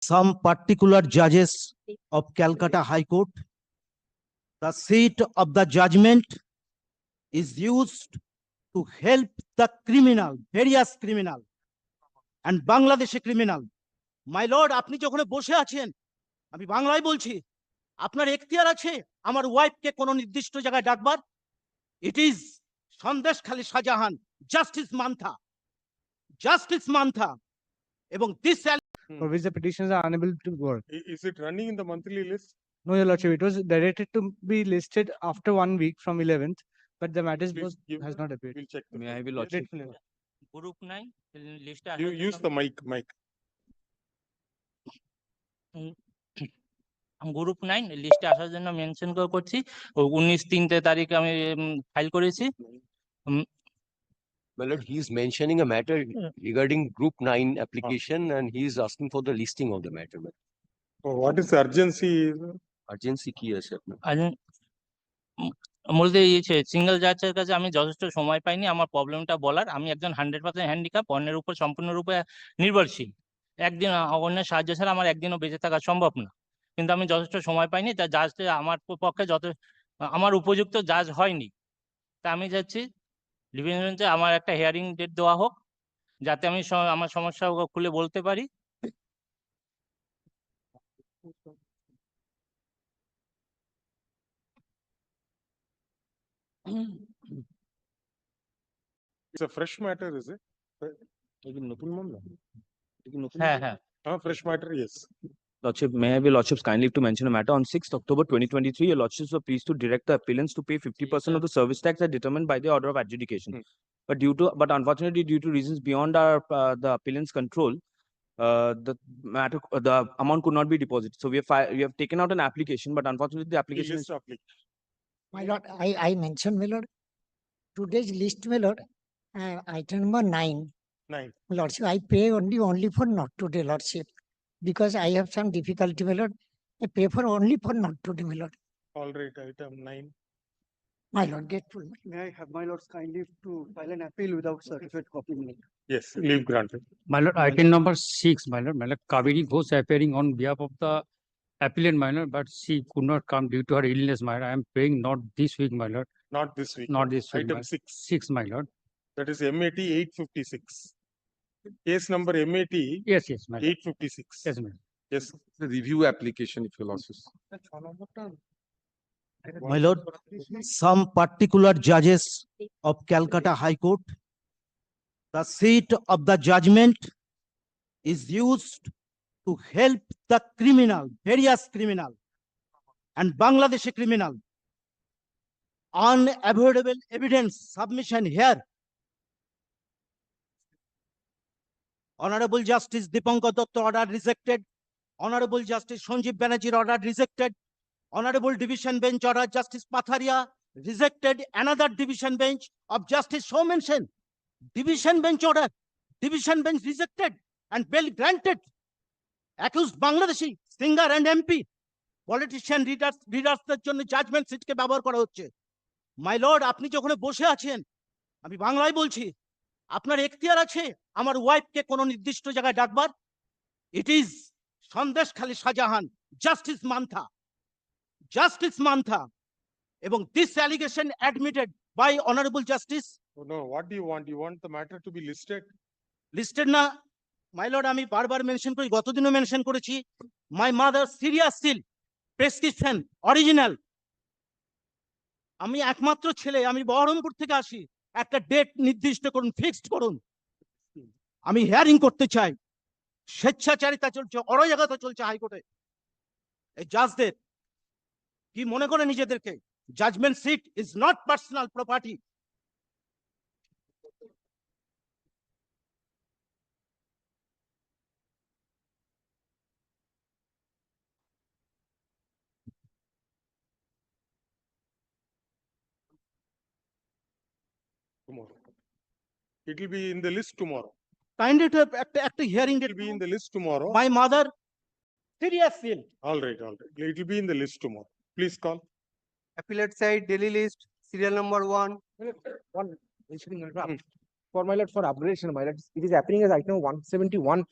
some particular judges of Calcutta High Court. The seat of the judgment is used to help the criminal, various criminal and Bangladeshi criminal. My lord, আপনি যখন বসে আছেন, আমি বাংলায় বলছি, আপনার এখতিয়ার আছে আমার ওয়াইফকে কোনো নির্দিষ্ট জায়গায় ডাকবার? It is Sandeshkhali Shahjahan, justice Mantha, justice Mantha এবং this for which the petitions are unable to work. Is it running in the monthly list? No, your lordship, it was directed to be listed after one week from eleventh, but the matters Please was, give has not appeared. We'll check. the May I be lordship? Grateful, group nine লিস্টে You use the mic, mic. Group nine লিস্টে আসার জন্য mention করছি উনিশ তিন তারিখে আমি file করেছি My lord, he is mentioning a matter regarding group nine application and he is asking for the listing of the matter. ma'am. Oh, What is the urgency? Urgency কি আছে আপনার? ইয়েছে সিঙ্গেল জাজের কাছে আমি যথেষ্ট সময় পাইনি আমার প্রবলেমটা বলার আমি একজন হান্ড্রেড পার্সেন্ট হ্যান্ডিক্যাপ অন্যের উপর সম্পূর্ণরূপে নির্ভরশীল একদিন অন্যের সাহায্য ছাড়া আমার একদিনও বেঁচে থাকা সম্ভব না কিন্তু আমি যথেষ্ট সময় পাইনি তা জাজটা আমার পক্ষে যত আমার উপযুক্ত জাজ হয়নি তা আমি যাচ্ছি ডিভিশন বেঞ্চে আমার একটা হেয়ারিং ডেট দেওয়া হোক যাতে আমি আমার সমস্যা খুলে বলতে পারি It's a fresh matter, is it? হ্যাঁ হ্যাঁ Ah, fresh matter, yes. Lordship, may I be lordships kindly to mention a matter on sixth October twenty twenty-three, your lordships were pleased to direct the appellants to pay fifty percent of the service tax as determined by the order of adjudication. Hmm. But due to, but unfortunately, due to reasons beyond our, uh, the appellant's control, uh, the matter, uh, the amount could not be deposited. So we have fi- we have taken out an application, but unfortunately, the application is List application. My lord, I, I mentioned, my lord, today's list, my lord, uh, item number nine, Nine. lordship, I pay only, only for not today, lordship. Because I have some difficulty, my lord, I pay for only for not to, my lord. All right, item nine. My lord, grateful. May I have my lords kindly to file an appeal without certificate copy? Yes, leave granted. My lord, item number six, my lord, my lord, Kaveri Ghosh appearing on behalf of the appellant, my lord, but she could not come due to her illness, my lord. I am paying not this week, my lord, Not this week. not this week, Item my- six, six, my lord. that is MAT eight fifty-six. Case number MAT Yes, yes, my lord. eight fifty-six. Yes, my lord. Yes. the review application if you losses. My lord, some particular judges of Calcutta High Court. The seat of the judgment is used to help the criminal, various criminal and Bangladeshi criminal. Unavoidable evidence submission here. Honourable justice Dipankar Datta order rejected honourable justice Sanjib ব্যানার্জির order rejected honourable division bench order justice Pathariya rejected another division bench of justice so mention division bench order division bench rejected and bail granted accused Bangladeshi singer and MP politician readers রিডার্সদের জন্য judgment সিটকে ব্যবহার করা হচ্ছে। My lord আপনি যখন বসে আছেন, আমি বাংলায় বলছি আপনার এখতিয়ার আছে আমার ওয়াইফকে কোনো নির্দিষ্ট জায়গায় ডাকবার? It is Sandeshkhali Shahjahan, justice Mantha. Justice Mantha এবং this allegation admitted by honorable justice No, what do you want? You want the matter to be listed? listed না মাই লর্ড আমি বারবার মেনশন করি গতদিনও মেনশন করেছি my mother serious seal prescription original আমি একমাত্র ছেলে আমি বহরমপুর থেকে আসি একটা ডেট নির্দিষ্ট করুন ফিক্সড করুন। আমি হিয়ারিং করতে চাই। স্বেচ্ছাচারিতা চলছে, অরাজকতা চলছে হাইকোর্টে। এই জাজদের কি মনে করে নিজেদেরকে? Judgment seat is not personal property tomorrow. It will be in the list tomorrow. Kindly to have act, act hearing it. It will be in the list tomorrow. My mother, serious ill. All right, all right. It will be in the list tomorrow. Please call. Appellate side, daily list, serial number one. One, for my lot for upgradation, my lot, it is happening as item 171